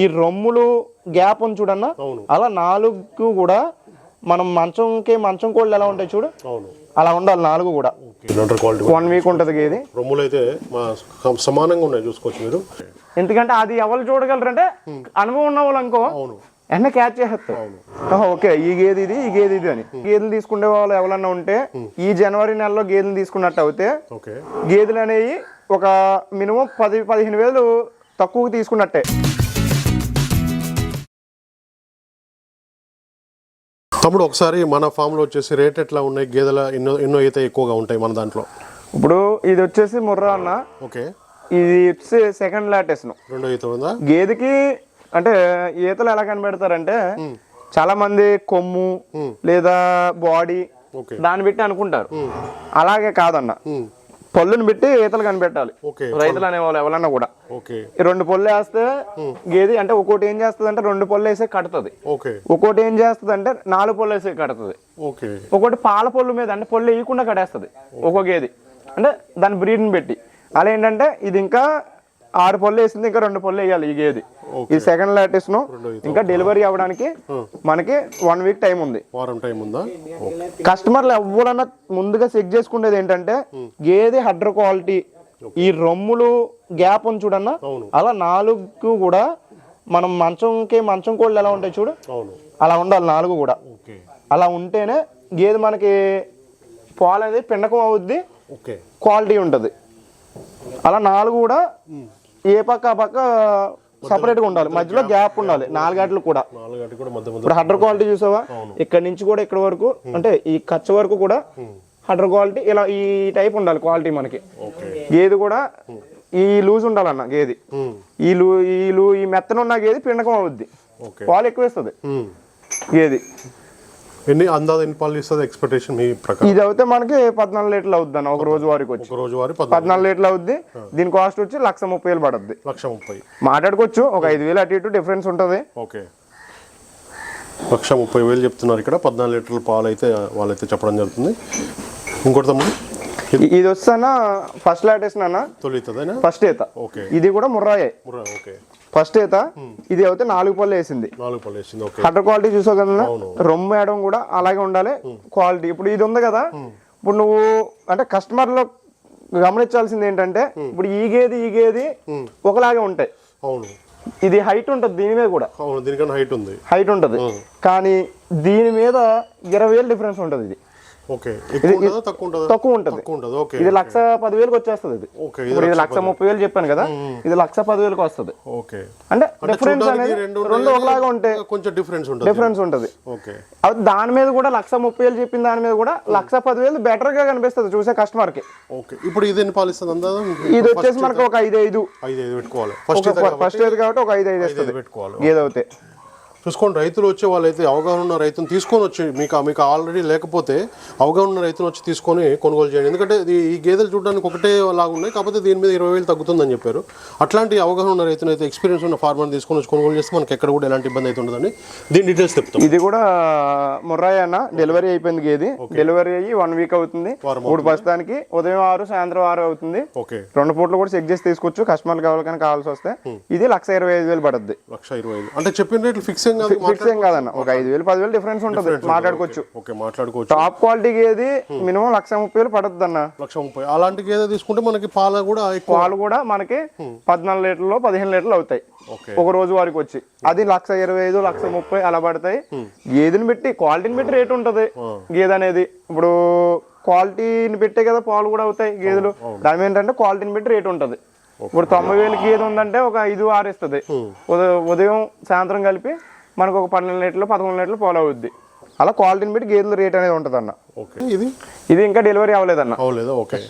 ఈ రొమ్ములు గ్యాప్ ఉంది చూడన్న. అలా నాలుగు కూడా మనం మంచంకి మంచం కోళ్ళు ఎలా ఉంటాయి చూడు? అలా ఉండాలి నాలుగు కూడా. వన్ వీక్ ఉంటుంది గేది రొమ్ములు అయితే సమానంగా ఉన్నాయి చూసుకోవచ్చు మీరు. ఎందుకంటే అది ఎవరు చూడగలరంటే అనుభవం ఉన్న వాళ్ళు అనుకో. వెంటనే క్యాచ్ ఆహా, ఓకే ఈ గేదె ఇది ఈ గేదె ఇది అని. గేదెలు తీసుకునే వాళ్ళు ఎవరన్నా ఉంటే ఈ జనవరి నెలలో గేదెలు తీసుకున్నట్టు అయితే గేదెలు అనేవి ఒక మినిమం పది పదిహేను వేలు తక్కువకి తీసుకున్నట్టే. తమ్ముడు ఒకసారి మన ఫామ్లో వచ్చేసి రేట్ ఎట్లా ఉన్నాయి? గేదెల ఎన్నో ఎన్నో అయితే ఎక్కువగా ఉంటాయి మన దాంట్లో? ఇప్పుడు ఇది వచ్చేసి ముర్రా అన్న. ఓకే. ఇది వచ్చి సెకండ్ లాటెస్ట్ రెండో ఈత ఉందా? గేదెకి అంటే ఈతలు ఎలా కనిపెడతారంటే చాలా మంది కొమ్ము లేదా బాడీ ఓకే. దాన్ని పెట్టి అనుకుంటారు. అలాగే కాదన్న. పళ్ళుని పెట్టి ఈతలు కనిపెట్టాలి. రైతులు అనేవాళ్ళు ఎవరన్నా కూడా. రెండు పళ్ళు వేస్తే గేది అంటే ఒక్కోటి ఏం చేస్తుంది అంటే రెండు పళ్ళు వేసే కడుతుంది. ఒక్కోటి ఏం చేస్తుంది అంటే నాలుగు పళ్ళు వేసే కడుతుంది. ఓకే. ఒకటి పాల పళ్ళు మీద అంటే పళ్ళు వేయకుండా కడేస్తుంది ఒక్కో గేది. అంటే దాని బ్రీడ్ని పెట్టి. అలా ఏంటంటే ఇది ఇంకా ఆరు పళ్ళు వేసింది ఇంకా రెండు పళ్ళు వేయాలి ఈ గేది. ఇది సెకండ్ లాటెస్ట్ను ఇంకా డెలివరీ అవ్వడానికి మనకి వన్ వీక్ టైం ఉంది. వారం టైం ఉందా? కస్టమర్లు ఎవరన్నా ముందుగా చెక్ చేసుకునేది ఏంటంటే గేదె హడ్డర్ క్వాలిటీ ఈ రొమ్ములు గ్యాప్ ఉంది చూడన్న. అలా నాలుగు కూడా మనం మంచంకి మంచం కోళ్ళు ఎలా ఉంటాయి చూడు? అలా ఉండాలి నాలుగు కూడా. అలా ఉంటేనే గేదె మనకి పాలు అనేది పిండకం అవుద్ది క్వాలిటీ ఉంటుంది. అలా నాలుగు కూడా ఏ పక్క ఆ పక్క సపరేట్గా ఉండాలి. మధ్యలో గ్యాప్ ఉండాలి. నాలుగేట్లు కూడా నాలుగు గంటలు కూడా. మధ్య మధ్య ఇప్పుడు హడ్డర్ క్వాలిటీ చూసావా? ఇక్కడ నుంచి కూడా ఇక్కడ వరకు అంటే ఈ కచ్చ వరకు కూడా హడ్డర్ క్వాలిటీ ఇలా ఈ టైప్ ఉండాలి క్వాలిటీ మనకి. గేది కూడా ఈ లూజ్ ఉండాలన్న గేది. ఈ లూ ఈ లూ ఈ మెత్తనున్న గేది పిండకం అవుద్ది. పాలు ఎక్కువ ఇస్తుంది. గేది. ఎన్ని అందాజ ఎన్ని పాలు ఇస్తుంది ఎక్స్పెక్టేషన్ మీ ప్రకారం? ఇది అయితే మనకి పద్నాలుగు లీటర్లు అవుద్ది అన్న ఒక రోజు వారికి వచ్చి. రోజు వారి పద్నాలుగు లీటర్లు అవుద్ది. దీని కాస్ట్ వచ్చి లక్ష ముప్పై వేలు పడుద్ది. లక్ష ముప్పై. మాట్లాడుకోవచ్చు. ఒక ఐదు వేలు అటు ఇటు డిఫరెన్స్ ఉంటుంది. ఓకే. లక్ష ముప్పై వేలు చెప్తున్నారు ఇక్కడ. పద్నాలుగు లీటర్ల పాలు అయితే వాళ్ళైతే చెప్పడం జరుగుతుంది. ఇంకోటి తమ్ముడు? ఇది వస్తానా? ఫస్ట్ తొలితుందేనా ఫస్ట్ ఈత. ఓకే. ఇది కూడా ముర్రాయే. ముర్రా ఓకే. ఫస్ట్ ఈత ఇది అయితే నాలుగు పళ్ళు వేసింది. హటర్ క్వాలిటీ చూసావు కదా. రొమ్ము వేయడం కూడా అలాగే ఉండాలి. క్వాలిటీ ఇప్పుడు ఇది ఉంది కదా? ఇప్పుడు నువ్వు అంటే కస్టమర్లో గమనించాల్సింది ఏంటంటే ఇప్పుడు ఈ గేది ఈ గేది ఒకలాగే ఉంటాయి. అవును. ఇది హైట్ ఉంటుంది దీని మీద కూడా. అవును దీనికన్నా హైట్ ఉంది. హైట్ ఉంటుంది. కానీ దీని మీద ఇరవై వేలు డిఫరెన్స్ ఉంటుంది ఇది. తక్కువ ఉంటుందా తక్కువ ఉంటుంది. తక్కువ ఉంటుంది ఓకే ఇది లక్ష పదివేలకు వచ్చేస్తుంది ఇది. ఇప్పుడు ఇది లక్ష ముప్పై వేలు చెప్పాను కదా ఇది లక్ష పదివేలకు వస్తుంది. అంటే డిఫరెన్స్ అనేది రెండు ఒకలాగా ఉంటాయి కొంచెం డిఫరెన్స్ ఉంటుంది. డిఫరెన్స్ ఉంటుంది. దాని మీద కూడా లక్ష ముప్పై వేలు చెప్పిన దాని మీద కూడా లక్ష పదివేలు బెటర్గా కనిపిస్తుంది చూసే కస్టమర్కి. ఓకే. ఇప్పుడు ఇది ఎన్ని పాలు ఇస్తుంది అందా ఇది వచ్చేసి మనకు ఒక ఐదు ఐదు. ఐదు ఐదు పెట్టుకోవాలి. ఫస్ట్ ఫస్ట్ కాబట్టి ఒక ఐదు ఐదు ఐదు ఇస్తుంది చూసుకోండి రైతులు వచ్చే వాళ్ళైతే అవగాహన ఉన్న రైతును తీసుకొని వచ్చి మీకు మీకు ఆల్రెడీ లేకపోతే అవగాహన ఉన్న రైతును వచ్చి తీసుకొని కొనుగోలు చేయండి. ఎందుకంటే ఇది ఈ గేదెలు చూడడానికి ఒకటే లాగా ఉన్నాయి కాకపోతే దీని మీద ఇరవై వేలు తగ్గుతుందని చెప్పారు. అట్లాంటి అవగాహన ఉన్న రైతును అయితే ఎక్స్పీరియన్స్ ఉన్న ఫార్మర్ తీసుకొని వచ్చి కొనుగోలు చేస్తే మనకి ఎక్కడ కూడా ఎలాంటి ఇబ్బంది అయితే ఉండదని దీని డీటెయిల్స్ చెప్తాం. ఇది కూడా ముర్రాయి అన్న డెలివరీ అయిపోయింది గేది. డెలివరీ అయ్యి వన్ వీక్ అవుతుంది. ఇప్పుడు ప్రస్తుతానికి ఉదయం ఆరు సాయంత్రం ఆరు అవుతుంది. రెండు పూట్లు కూడా చెక్ చేసి తీసుకోవచ్చు కస్టమర్లు కావాలి కానీ కావాల్సి వస్తే. ఇది లక్ష ఇరవై ఐదు వేలు పడుద్ది. లక్ష ఇరవై ఐదు. అంటే చెప్పిన రేట్లు ఫిక్స్ ఫిక్స్ ఏం కాదన్న. ఒక ఐదు వేలు పదివేలు డిఫరెన్స్ ఉంటుంది. మాట్లాడుకోవచ్చు. ఓకే మాట్లాడుకోవచ్చు. టాప్ క్వాలిటీకి ఏది మినిమం లక్ష ముప్పై వేలు పడుతుంది అన్న. లక్ష ముప్పై. అలాంటి గేదె తీసుకుంటే మనకి పాల కూడా పాలు కూడా మనకి పద్నాలుగు లీటర్లు పదిహేను లీటర్లు అవుతాయి. ఒక రోజు వారికి వచ్చి. అది లక్ష ఇరవై ఐదు లక్ష ముప్పై అలా పడతాయి. గేదెని పెట్టి క్వాలిటీని పెట్టి రేట్ ఉంటుంది. గేదె అనేది ఇప్పుడు క్వాలిటీని పెట్టే కదా పాలు కూడా అవుతాయి గేదెలు. దాని ఏంటంటే క్వాలిటీని పెట్టి రేట్ ఉంటుంది. ఇప్పుడు తొంభై వేలు గేదె ఉందంటే ఒక ఐదు ఆరు ఇస్తుంది. ఉదయం సాయంత్రం కలిపి మనకు ఒక పన్నెండు లీటర్లు పదకొండు లీటర్లు పాలు అవుద్ది. అలా క్వాలిటీని బట్టి గేదెల రేట్ అనేది ఉంటుంది అన్న ఓకే. ఇది? ఇది ఇంకా డెలివరీ అవ్వలేదన్న. అవలేదా ఓకే.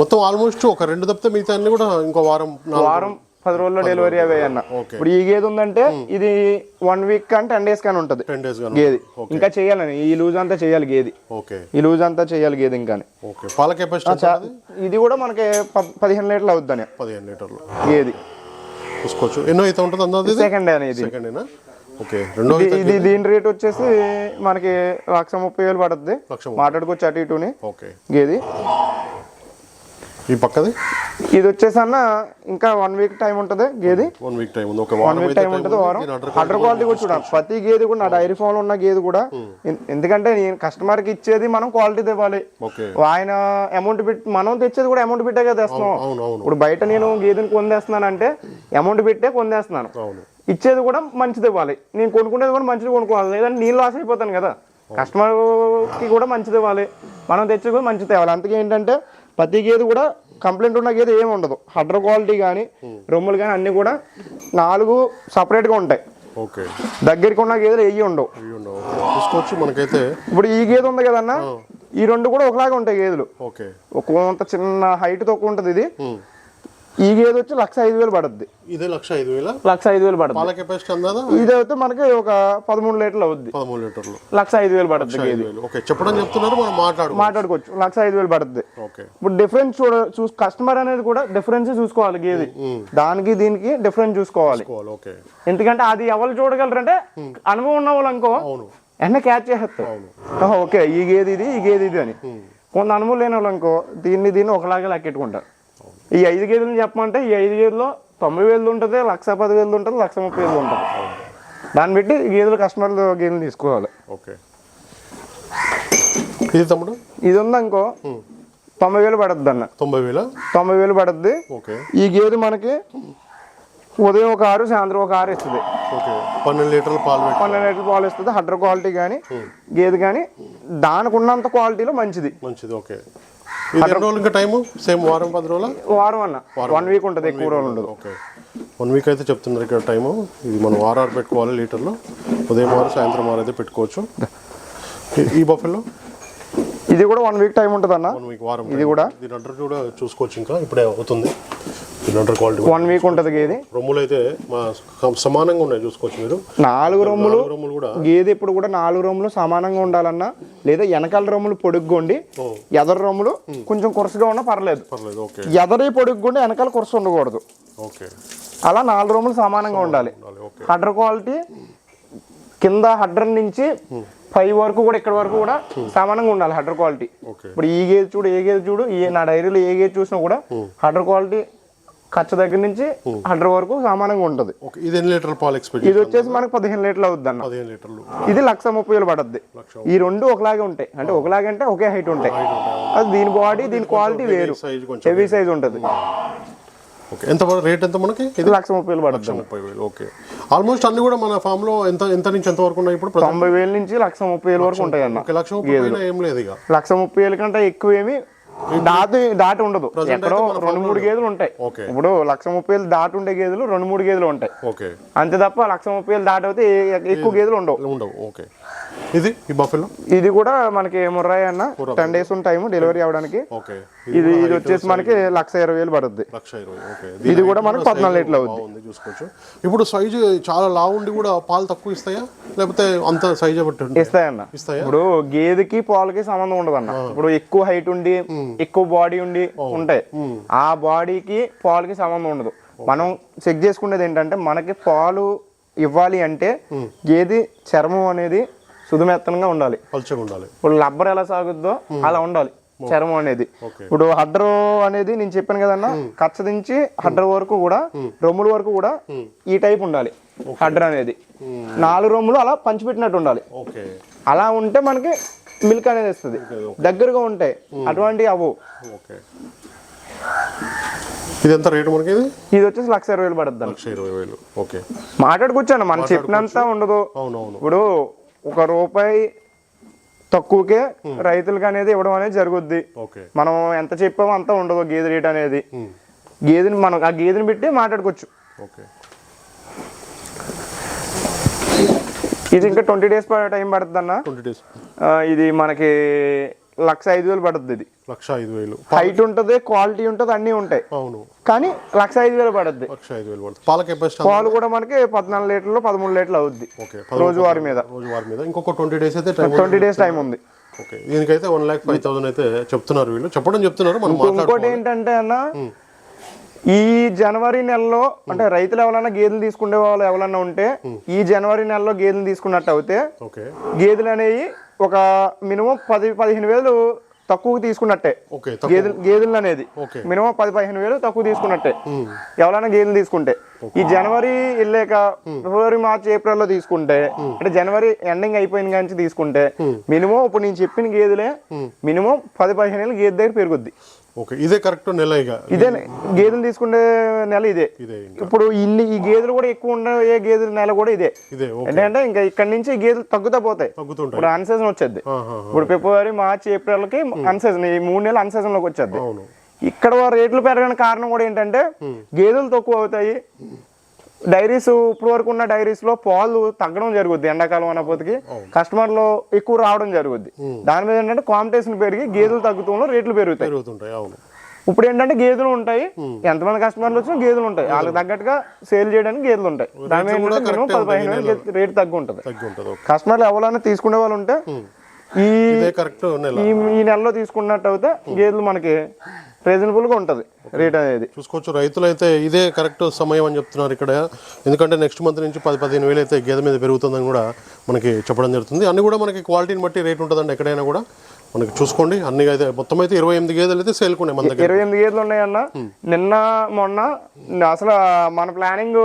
మొత్తం ఆల్మోస్ట్ ఒక రెండు తప్పితే మిగతా అన్ని కూడా ఇంకో వారం వారం పది రోజుల్లో డెలివరీ అవే అన్న. ఇప్పుడు ఈ గేదె ఉందంటే ఇది వన్ వీక్ కానీ టెన్ డేస్ కానీ ఉంటుంది. గేది. ఇంకా చేయాలని. ఈ లూజ్ అంతా చేయాలి గేది. ఓకే. ఈ లూజ్ అంతా చేయాలి గేది ఇంకా పాల కెపాసిటీ ఇది కూడా మనకి పదిహేను లీటర్లు అవుద్దని పదిహేను లీటర్లు. గేది. చూసుకోవచ్చు ఎన్నో అయితే ఉంటుంది సెకండ్ అనేది సెకండ్ ఇది దీని రేట్ వచ్చేసి మనకి లక్ష ముప్పై వేలు పడుతుంది మాట్లాడుకోవచ్చు అటు ఇటుని గేది. ఈ పక్కది? ఇది వచ్చేసి అన్న ఇంకా వన్ వీక్ టైం ఉంటుంది గేది. వన్ వీక్ టైం ఉంది. వన్ వీక్ టైం ఉంటుంది వారం. హండ్రెడ్ క్వాలిటీ కూడా చూడాలి. ప్రతి గేది కూడా నా డైరీ ఫామ్ ఉన్న గేది కూడా ఎన్- ఎందుకంటే నేను కస్టమర్కి ఇచ్చేది మనం క్వాలిటీ ఇవ్వాలి ఆయన అమౌంట్ పెట్టి మనం తెచ్చేది కూడా అమౌంట్ పెట్టే కదా తెస్తున్నాం ఇప్పుడు బయట నేను గేదెని కొందేస్తున్నాను అంటే అమౌంట్ పెట్టే కొందేస్తున్నాను ఇచ్చేది కూడా మంచిది ఇవ్వాలి. నేను కొనుక్కునేది కూడా మంచిది కొనుక్కోవాలి. లేదంటే నేను లాస్ అయిపోతాను కదా. కస్టమర్కి కూడా మంచిది ఇవ్వాలి. మనం తెచ్చి కూడా మంచిది ఇవ్వాలి అందుకే ఏంటంటే ప్రతి గేది కూడా కంప్లైంట్ ఉన్న గేది ఏమి ఉండదు. హడ్ర క్వాలిటీ కానీ రొమ్ములు కానీ అన్నీ కూడా నాలుగు సపరేట్గా ఉంటాయి. ఓకే. దగ్గరికి ఉన్న గేదెలు ఎయ్యి ఉండవు. చూసుకోవచ్చు మనకైతే ఇప్పుడు ఈ గేదె ఉంది కదన్నా ఈ రెండు కూడా ఒకలాగా ఉంటాయి గేదెలు. ఓకే. కొంత చిన్న హైట్ తక్కువ ఉంటుంది ఇది. ఈ గేదె వచ్చి లక్ష ఐదు వేలు పడుద్ది. ఇదే లక్ష ఐదు వేల? లక్ష ఐదు వేలు పడుతుంది పాల కెపాసిటీ అందాదా? ఇది అయితే మనకి ఒక పదమూడు లీటర్లు అవుద్ది. పదమూడు లీటర్లు. లక్ష ఐదు వేలు వేలు. ఓకే చెప్పడం చెప్తున్నారు మనం మాట్లాడు మాట్లాడుకోవచ్చు. లక్ష ఐదు వేలు పడుతుంది ఓకే. ఇప్పుడు డిఫరెన్స్ చూడ చూస్ కస్టమర్ అనేది కూడా డిఫరెన్స్ చూసుకోవాలి గేది. దానికి దీనికి డిఫరెన్స్ చూసుకోవాలి. ఓకే. ఎందుకంటే అది ఎవరు చూడగలరంటే అనుభవం ఉన్న వాళ్ళు అనుకో వెంటనే క్యాచ్ చేస్తారు ఓహో, ఓకే ఈ గేది ఇది ఈ గేది ఇది అని. కొంత అనుభవం లేని వాళ్ళు అనుకో దీన్ని దీన్ని ఒకలాగే లెక్కెట్టుకుంటారు. ఈ ఐదు గేదెలను చెప్పమంటే ఈ ఐదు గేదెలో తొంభై వేలు ఉంటుంది లక్ష పది వేలు ఉంటుంది లక్ష ముప్పై వేలు ఉంటుంది. దాన్ని బట్టి గేదెలు కస్టమర్లు గేదెలు తీసుకోవాలి. ఓకే. ఇది తమ్ముడు? ఇది ఉందనుకో తొంభై వేలు పడుద్ది అన్న. తొంభై వేల? తొంభై వేలు పడుద్ది. ఓకే. ఈ గేదె మనకి ఉదయం ఒక ఆరు సాయంత్రం ఒక ఆరు ఇస్తుంది. ఓకే. పన్నెండు లీటర్ల పాలు పన్నెండు లీటర్ల పాలు ఇస్తుంది హండ్రెడ్ క్వాలిటీ కానీ గేదె కానీ దానికి ఉన్నంత క్వాలిటీలో మంచిది. మంచిది ఓకే. ఇంకా టైము? సేమ్ వారం పది రోజుల? వారం అన్న. వన్ వీక్ ఉంటుంది ఎక్కువ రోజులు ఉండదు ఓకే వన్ వీక్ అయితే చెప్తున్నారు ఇక్కడ టైము. ఇది మనం ఆర్ఆర్ పెట్టుకోవాలి లీటర్లు. ఉదయం వారు సాయంత్రం వారు అయితే పెట్టుకోవచ్చు. ఈ- బఫెల్లో? ఇది కూడా వన్ వీక్ టైం ఉంటుంది అన్న వన్ వీక్ వారం ఇది కూడా. దీని అండర్ కూడా చూసుకోవచ్చు ఇంకా. ఇప్పుడే అవుతుంది. అండర్ క్వాలిటీ వన్ వీక్ ఉంటుంది గేదె. రొమ్ములు అయితే మా సమానంగా ఉన్నాయి చూసుకోవచ్చు మీరు. నాలుగు రొమ్ములు కూడా గేదె ఇప్పుడు కూడా నాలుగు రొమ్ములు సమానంగా ఉండాలన్నా లేదా వెనకాల రొమ్ములు పొడుగ్గుండి ఎదరు రొమ్ములు కొంచెం కురసగా ఉన్నా పర్లేదు. పర్లేదు ఓకే. ఎదరి పొడుగ్గుండి వెనకాల కురస ఉండకూడదు. ఓకే. అలా నాలుగు రొమ్ములు సమానంగా ఉండాలి. హడ్డర్ క్వాలిటీ కింద హడ్డర్ నుంచి పై వరకు కూడా ఇక్కడ వరకు కూడా సమానంగా ఉండాలి హడ్డర్ క్వాలిటీ. ఇప్పుడు ఈ గేజ్ చూడు ఏ గేజ్ చూడు ఈ నా డైరీలో ఏ గేజ్ చూసినా కూడా హడ్డర్ క్వాలిటీ ఖర్చ దగ్గర నుంచి హండ్రెడ్ వరకు సమానంగా ఉంటుంది. ఇది ఎన్ని లీటర్ల పాలు ఎక్స్పెక్ట్ ఇది వచ్చేసి మనకు పదిహేను లీటర్లు అవుద్ది అన్న. పదిహేను లీటర్లు. ఇది లక్ష ముప్పై వేలు పడద్ది. ఈ రెండు ఒకలాగే ఉంటాయి. అంటే ఒకలాగే అంటే ఒకే హైట్ ఉంటాయి. అది దీని బాడీ దీని క్వాలిటీ వేరు. హెవీ సైజ్ ఉంటుంది. ఓకే. ఎంత రేట్ ఎంత మనకి? ఇది లక్ష ముప్పై వేలు పడుతుంది ముప్పై వేలు ఓకే. ఆల్మోస్ట్ అన్ని కూడా మన ఫామ్లో ఎంత ఎంత నుంచి ఎంత వరకు ఉన్నాయి ఇప్పుడు తొంభై వేల నుంచి లక్ష ముప్పై వేలు వరకు ఉంటాయి అన్న. లక్ష ముప్పై ఏం లేదు ఇక. లక్ష ముప్పై వేల కంటే ఎక్కువ ఏమి దాటి దాటి ఉండదు. ఎక్కడో రెండు మూడు గేదెలు ఉంటాయి. ఇప్పుడు లక్ష ముప్పై వేలు దాటి ఉండే గేదెలు రెండు మూడు గేదెలు ఉంటాయి. అంతే తప్ప లక్ష ముప్పై వేలు దాటి అయితే ఎక్కువ గేదెలు ఉండవు. ఉండవు. ఓకే ఇది? ఈ బఫెలో? ఇది కూడా మనకి ముర్రాయి అన్న టెన్ డేస్ టైం డెలివరీ అవ్వడానికి ఓకే. ఇది ఇది వచ్చేసి మనకి లక్ష ఇరవై వేలు పడుద్ది. ఓకే. ఇది కూడా మనకు పద్నాలుగు లీటర్లు అవుద్ది. చూసుకోవచ్చు. ఇప్పుడు సైజు చాలా లావు ఉండి కూడా పాలు తక్కువ ఇస్తాయా? లేకపోతే అంత సైజ్ బట్టి ఇస్తాయన్న ఇస్తాయా ఇప్పుడు గేదెకి పాలకి సంబంధం ఉండదు అన్న. ఇప్పుడు ఎక్కువ హైట్ ఉండి ఎక్కువ బాడీ ఉండి ఉంటాయి. ఆ బాడీకి పాలకి సంబంధం ఉండదు. మనం చెక్ చేసుకునేది ఏంటంటే మనకి పాలు ఇవ్వాలి అంటే గేదె చర్మం అనేది సుదుమెత్తనంగా ఉండాలి. పలుచగా ఉండాలి. ఇప్పుడు లబ్బర్ ఎలా సాగుద్దో అలా ఉండాలి చర్మం అనేది. ఇప్పుడు హడ్డర్ అనేది నేను చెప్పాను కదన్నా కచ్చ నుంచి హడ్డర్ వరకు కూడా రొమ్ముల వరకు కూడా ఈ టైప్ ఉండాలి హడ్డర్ అనేది. నాలుగు రొమ్ములు అలా పంచిపెట్టినట్టు ఉండాలి. అలా ఉంటే మనకి మిల్క్ అనేది వస్తుంది. దగ్గరగా ఉంటాయి అటువంటి అవు ఇది ఎంత రేటు మనకి ఇది? ఇది వచ్చేసి లక్ష ఇరవై వేలు పడుతుంది లక్ష ఇరవై వేలు. ఓకే మాట్లాడుకొచ్చాను మనం చెప్పినంత ఉండదు. అవునవును. ఇప్పుడు ఒక రూపాయి తక్కువకే రైతులకు అనేది ఇవ్వడం అనేది జరుగుద్ది. ఓకే. మనం ఎంత చెప్పామో అంత ఉండదు గేదె రేట్ అనేది. గేదెని మనం ఆ గేదెని పెట్టి మాట్లాడుకోవచ్చు. ఓకే. ఇది ఇంకా ట్వంటీ డేస్ టైం పడుతుంది అన్న ఇది మనకి లక్ష ఐదు వేలు పడుతుంది ఇది. లక్ష ఐదు వేలు. హైట్ ఉంటుంది క్వాలిటీ ఉంటుంది అన్నీ ఉంటాయి. అవును. కానీ లక్ష ఐదు వేలు పడుద్ది. లక్ష ఐదు వేలు పడుతుంది పాల కెపాసిటీ పాలు కూడా మనకి పద్నాలుగు లీటర్లు పదమూడు లీటర్లు అవుద్ది. ఓకే రోజువారీ మీద. రోజువారి మీద. ఇంకొక ట్వంటీ డేస్ అయితే ట్వంటీ డేస్ టైం ఉంది. ఓకే దీనికైతే వన్ ల్యాక్ ఫైవ్ థౌసండ్ అయితే చెప్తున్నారు వీళ్ళు. చెప్పడం చెప్తున్నారు మనం ఇంకోటి ఏంటంటే అన్న ఈ జనవరి నెలలో అంటే రైతులు ఎవరైనా గేదెలు తీసుకునే వాళ్ళు ఎవరైనా ఉంటే ఈ జనవరి నెలలో గేదెలు తీసుకున్నట్టు అయితే ఓకే. గేదెలు అనేవి ఒక మినిమం పది పదిహేను వేలు తక్కువ తీసుకున్నట్టే. గేదెలు గేదెలు అనేది మినిమం పది పదిహేను వేలు తక్కువ తీసుకున్నట్టే. ఎవరైనా గేదెలు తీసుకుంటే. ఈ జనవరి వెళ్ళాక ఫిబ్రవరి మార్చి ఏప్రిల్లో తీసుకుంటే అంటే జనవరి ఎండింగ్ అయిపోయిన కానీ తీసుకుంటే మినిమం ఇప్పుడు నేను చెప్పిన గేదెలే మినిమం పది పదిహేను వేలు గేదె దగ్గర పెరుగుద్ది. ఓకే ఇదే కరెక్ట్ నెల ఇక. ఇదే గేదెలు తీసుకునే నెల ఇదే. ఇప్పుడు ఇన్ని ఈ గేదెలు కూడా ఎక్కువ ఉండే గేదెల నెల కూడా ఇదే. ఏంటంటే ఇంకా ఇక్కడ నుంచి గేదెలు తగ్గుతా పోతాయి. ఇప్పుడు అన్ సీజన్ వచ్చేది. ఇప్పుడు ఫిబ్రవరి మార్చి ఏప్రిల్కి అన్ సీజన్ ఈ మూడు నెలలు అన్ సీజన్లోకి వచ్చేది ఇక్కడ రేట్లు పెరగడానికి కారణం కూడా ఏంటంటే గేదెలు తక్కువ అవుతాయి. డైరీస్ ఇప్పుడు వరకు ఉన్న డైరీస్లో పాలు తగ్గడం జరుగుద్ది ఎండాకాలం అన్నపోతికి కస్టమర్లు ఎక్కువ రావడం జరుగుద్ది. దాని మీద ఏంటంటే కాంపిటీషన్ పెరిగి గేదెలు తగ్గుతుంలో రేట్లు పెరుగుతాయి. ఇప్పుడు ఏంటంటే గేదెలు ఉంటాయి. ఎంతమంది కస్టమర్లు వచ్చినా గేదెలు ఉంటాయి. వాళ్ళకి తగ్గట్టుగా సేల్ చేయడానికి గేదెలు ఉంటాయి. దాని మీద పది పదిహేను రేట్ తగ్గు ఉంటుంది కస్టమర్లు ఎవరైనా తీసుకునే వాళ్ళు ఉంటే ఈ ఇదే కరెక్ట్ ఈ నెలలో తీసుకున్నట్టు అయితే గేదెలు మనకి రీజనబుల్గా ఉంటది రేట్ అనేది. చూసుకోవచ్చు. రైతులు అయితే ఇదే కరెక్ట్ సమయం అని చెప్తున్నారు ఇక్కడ. ఎందుకంటే నెక్స్ట్ మంత్ నుంచి పది పదిహేను వేలు అయితే గేదె మీద పెరుగుతుందని కూడా మనకి చెప్పడం జరుగుతుంది. అన్ని కూడా మనకి క్వాలిటీని బట్టి రేట్ ఉంటుందండి ఎక్కడైనా కూడా. మనకి చూసుకోండి. అన్ని అయితే మొత్తం అయితే ఇరవై ఎనిమిది గేదెలు అయితే మన దగ్గర. ఇరవై ఎనిమిది గేదెలు ఉన్నాయన్న. నిన్న మొన్న అసలు మన ప్లానింగ్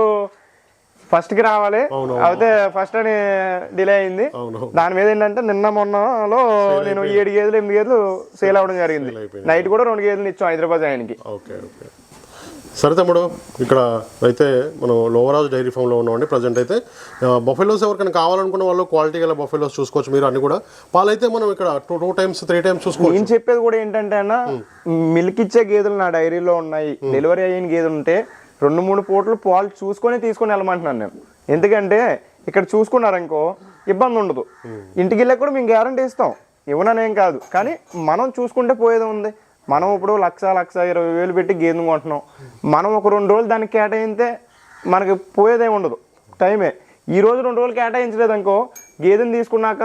ఫస్ట్కి రావాలి అయితే ఫస్ట్ అని డిలే అయింది. దాని మీద ఏంటంటే నిన్న మొన్నలో నేను ఏడు గేదెలు ఎనిమిది గేదెలు సేల్ అవ్వడం జరిగింది. నైట్ కూడా రెండు గేదెలు ఇచ్చాం హైదరాబాద్ ఆయనకి ఓకే ఓకే. సరే తమ్ముడు ఇక్కడ అయితే మనం లోవరాజ్ డైరీ ఫామ్లో ఉన్నామండి. ప్రజెంట్ అయితే బఫెలోస్ ఎవరికైనా కావాలనుకున్న వాళ్ళు క్వాలిటీ గల బఫెలోస్ చూసుకోవచ్చు మీరు అన్ని కూడా. పాలైతే మనం ఇక్కడ two two times three times చూసుకోవచ్చు. నేను చెప్పేది కూడా ఏంటంటే అన్న మిల్క్ ఇచ్చే గేదెలు నా డైరీలో ఉన్నాయి. డెలివరీ అయిన గేదెలు ఉంటే రెండు మూడు పూటలు పాలు చూసుకొని తీసుకొని వెళ్ళమంటున్నాను నేను. ఎందుకంటే ఇక్కడ చూసుకున్నారనుకో ఇబ్బంది ఉండదు. ఇంటికి వెళ్ళాక కూడా మేము గ్యారంటీ ఇస్తాం. ఇవ్వననేం కాదు. కానీ మనం చూసుకుంటే పోయేది ఉంది మనం ఇప్పుడు లక్ష లక్ష ఇరవై వేలు పెట్టి గేదెను కొంటున్నాం. మనం ఒక రెండు రోజులు దానికి కేటాయిస్తే మనకి పోయేదే ఉండదు. టైమే ఈ రోజు రెండు రోజులు కేటాయించలేదు అనుకో గేదెని తీసుకున్నాక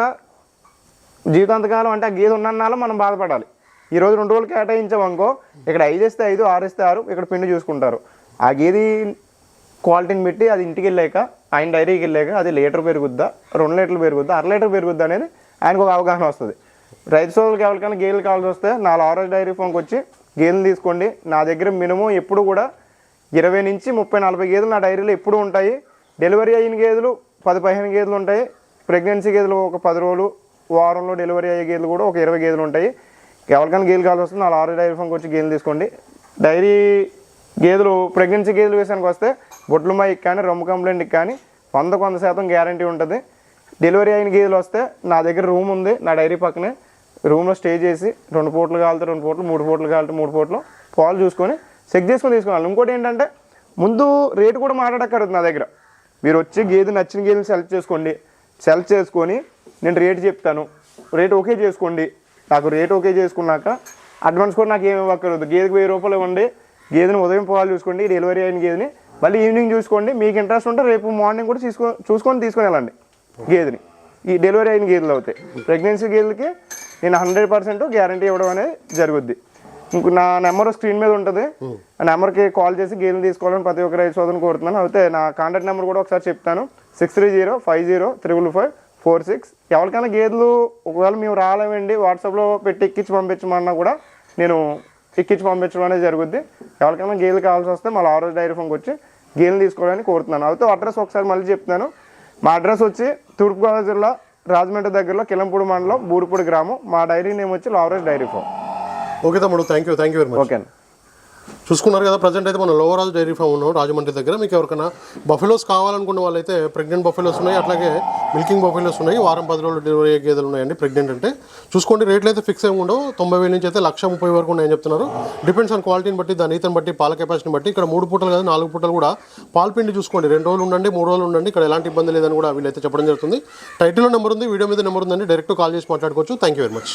జీవితాంతకాలం అంటే ఆ గేదె ఉన్నన్నాళ్ళు మనం బాధపడాలి. ఈ రోజు రెండు రోజులు కేటాయించామనుకో ఇక్కడ ఐదు ఇస్తే ఐదు ఆరు ఇస్తే ఆరు ఇక్కడ పిండి చూసుకుంటారు. ఆ గేది క్వాలిటీని పెట్టి అది ఇంటికి వెళ్ళాక ఆయన డైరీకి వెళ్ళాక అది లీటర్ పెరుగుద్దా రెండు లీటర్లు పెరుగుద్దా అర లీటర్ పెరుగుద్దా అనేది ఆయనకు ఒక అవగాహన వస్తుంది. రైతు సోదరులకు ఎవరికైనా గేదెలు కావాల్సి వస్తే నాలుగు ఆరోజు డైరీ ఫామ్కి వచ్చి గేదెలు తీసుకోండి. నా దగ్గర మినిమం ఎప్పుడు కూడా ఇరవై నుంచి ముప్పై నలభై గేదెలు నా డైరీలో ఎప్పుడు ఉంటాయి. డెలివరీ అయిన గేదెలు పది పదిహేను గేదెలు ఉంటాయి. ప్రెగ్నెన్సీ గేదెలు ఒక పది రోజులు వారంలో డెలివరీ అయ్యే గేదెలు కూడా ఒక ఇరవై గేదెలు ఉంటాయి. ఎవరికైనా గేలు కావాల్సి వస్తే నాలుగు ఆరు డైరీ ఫామ్కి వచ్చి గేదెలు తీసుకోండి. డైరీ గేదెలు ప్రెగ్నెన్సీ గేదెలు విషయానికి వస్తే బొడ్లు మైకి కానీ రొమ్ము కంప్లైంట్కి కానీ వంద వంద శాతం గ్యారంటీ ఉంటుంది. డెలివరీ అయిన గేదెలు వస్తే నా దగ్గర రూమ్ ఉంది నా డైరీ పక్కనే. రూమ్లో స్టే చేసి రెండు పూటలు కావాలితే రెండు పూటలు మూడు పూటలు కావాలితే మూడు పూటలు పాలు చూసుకొని చెక్ చేసుకొని తీసుకోవాలి ఇంకోటి ఏంటంటే ముందు రేటు కూడా మాట్లాడక్కర్లేదు నా దగ్గర. మీరు వచ్చి గేదె నచ్చిన గేదెని సెలెక్ట్ చేసుకోండి. సెలెక్ట్ చేసుకొని నేను రేటు చెప్తాను. రేట్ ఓకే చేసుకోండి. నాకు రేట్ ఓకే చేసుకున్నాక అడ్వాన్స్ కూడా నాకు ఏమి ఇవ్వక్కర్లేదు. గేదెకి వెయ్యి రూపాయలు ఇవ్వండి. గేదెని ఉదయం పాలు చూసుకోండి డెలివరీ అయిన గేదెని. మళ్ళీ ఈవినింగ్ చూసుకోండి మీకు ఇంట్రెస్ట్ ఉంటే రేపు మార్నింగ్ కూడా తీసుకో చూసుకొని తీసుకొని వెళ్ళండి గేదెని. ఈ డెలివరీ అయిన గేదెలు అవుతాయి ప్రెగ్నెన్సీ గేదెలకి నేను హండ్రెడ్ పర్సెంట్ గ్యారంటీ ఇవ్వడం అనేది జరుగుద్ది. ఇంకో నా నెంబర్ స్క్రీన్ మీద ఉంటుంది. ఆ నెంబర్కి కాల్ చేసి గేదెలు తీసుకోవాలని ప్రతి ఒక్క రైతు సోదరుని కోరుతున్నాను. అయితే నా కాంటాక్ట్ నెంబర్ కూడా ఒకసారి చెప్తాను. Six three zero five zero triple five four six. ఎవరికైనా గేదెలు ఒకవేళ మేము రాలేమండి వాట్సాప్లో పెట్టి ఎక్కించి పంపించమన్నా కూడా నేను ఎక్కించి పంపించడం అనేది జరుగుద్ది. ఎవరికైనా గేదెలు కావాల్సి వస్తే మళ్ళీ ఆ రోజు డైరీ ఫోన్కి వచ్చి గేదెలు తీసుకోవడానికి కోరుతున్నాను. అయితే అడ్రస్ ఒకసారి మళ్ళీ చెప్తున్నాను మా అడ్రస్ వచ్చి తూర్పుగోదావరి జిల్లా రాజమండ్రి దగ్గరలో కిలంపూడి మండలం బూడిపూడి గ్రామం. మా డైరీ నేమ్ వచ్చి లావరేజ్ డైరీ ఫామ్. ఓకే తమ్ముడు thank you thank you very much okay చూసుకున్నారు కదా ప్రజెంట్ అయితే మనం లోవరాజు డైరీ ఫామ్ ఉన్నాం రాజమండ్రి దగ్గర. మీకు ఎవరికైనా బఫెలోస్ కావాలనుకున్న వాళ్ళైతే ప్రెగ్నెంట్ బఫెలోస్ ఉన్నాయి అట్లాగే మిల్కింగ్ బఫెలోస్ ఉన్నాయి. వారం పది రోజులు డెలివరీ అయ్యే గేదెలు ఉన్నాయండి ప్రెగ్నెంట్ అంటే. చూసుకోండి రేట్లు అయితే ఫిక్స్ అయ్యి ఉండవు. తొంభై వేల నుంచి అయితే లక్ష ముప్పై వరకు ఉన్నాయని చెప్తున్నారు. డిపెండ్స్ ఆన్ క్వాలిటీని బట్టి దాని ఈతను బట్టి పాల కెపాసిటీని బట్టి. ఇక్కడ మూడు పూటలు కదా నాలుగు పూటలు కూడా పాల్పిండి చూసుకోండి. రెండు రోజులు ఉండండి మూడు రోజులు ఉండండి. ఇక్కడ ఎలాంటి ఇబ్బంది లేదని కూడా వీళ్ళైతే చెప్పడం జరుగుతుంది. టైటిల్లో నెంబర్ ఉంది వీడియో మీద నెంబర్ ఉందండి. డైరెక్ట్ కాల్ చేసి మాట్లాడుకోవచ్చు. Thank you very much